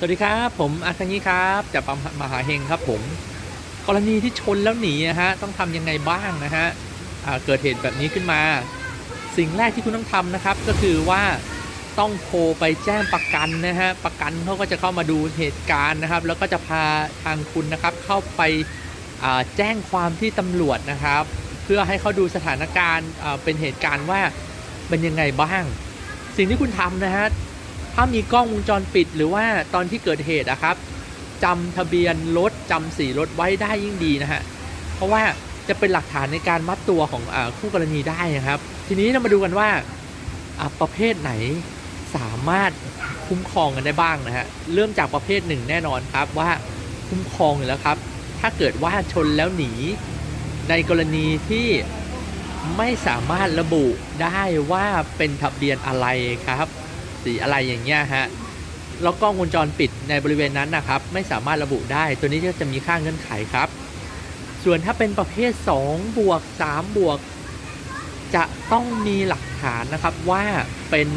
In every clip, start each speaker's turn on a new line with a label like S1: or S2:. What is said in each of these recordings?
S1: สวัสดีครับ ผมอาคันยีครับจากปั๊มมหาเฮงครับผม กรณีที่ชนแล้วหนีนะฮะต้องทำยังไงบ้างนะฮะเกิดเหตุแบบนี้ขึ้นมา สิ่งแรกที่คุณต้องทำนะครับ ก็คือว่าต้องโทรไปแจ้งประกันนะฮะประกันเขาก็จะเข้ามาดูเหตุการณ์นะครับ แล้วก็จะพาทางคุณนะครับเข้าไปแจ้งความที่ตำรวจนะครับ เพื่อให้เขาดูสถานการณ์เป็นเหตุการณ์ว่าเป็นยังไงบ้าง สิ่งที่คุณทำนะฮะ ถ้ามีกล้องวงจรปิดหรือว่าตอนที่เกิดเหตุนะครับจำทะเบียนรถจำสีรถไว้ได้ยิ่งดีนะฮะเพราะว่าจะเป็นหลักฐานในการมัดตัวของอคู่กรณีได้นะครับ ทีนี้เรามาดูกันว่าอ่าประเภทไหนสามารถคุ้มครองกันได้บ้างนะฮะเริ่มจากประเภทหนึ่งแน่นอนครับว่าคุ้มครองอยู่แล้วครับ ถ้าเกิดว่าชนแล้วหนี ในกรณีที่ไม่สามารถระบุได้ว่าเป็นทะเบียนอะไรครับ สีอะไรอย่างเงี้ยฮะแล้วกล้องวงจรปิดในบริเวณนั้นนะครับ ไม่สามารถระบุได้ ตัวนี้ก็จะมีค่าเงื่อนไขครับ ส่วนถ้าเป็นประเภท2บวก3บวก จะต้องมีหลักฐานนะครับว่าเป็น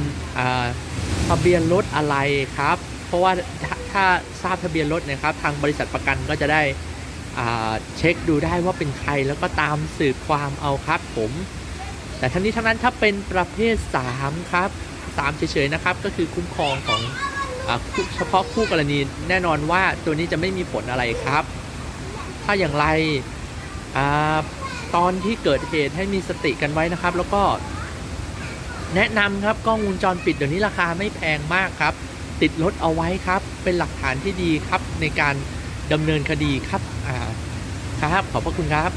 S1: ทะเบียนรถอะไรครับ เพราะว่าถ้าถ้าทราบทะเบียนรถนะครับ ทางบริษัทประกันก็จะได้เช็คดูได้ว่าเป็นใครแล้วก็ตามสืบความเอาครับผม แต่ทั้งนี้ทั้งนั้นถ้าเป็นประเภท 3 ครับ 3 เฉยๆนะครับ ก็คือคุ้มครองของอเฉพาะคู่กรณีแน่นอนว่าตัวนี้จะไม่มีผลอะไรครับ ถ้าอย่างไรอตอนที่เกิดเหตุให้มีสติกันไว้นะครับ แล้วก็ แนะนำครับกล้องวงจรปิดเดี๋ยวนี้ราคาไม่แพงมากครับ ติดรถเอาไว้ครับ เป็นหลักฐานที่ดีครับในการดำเนินคดีครับครับขอบพระคุณครับ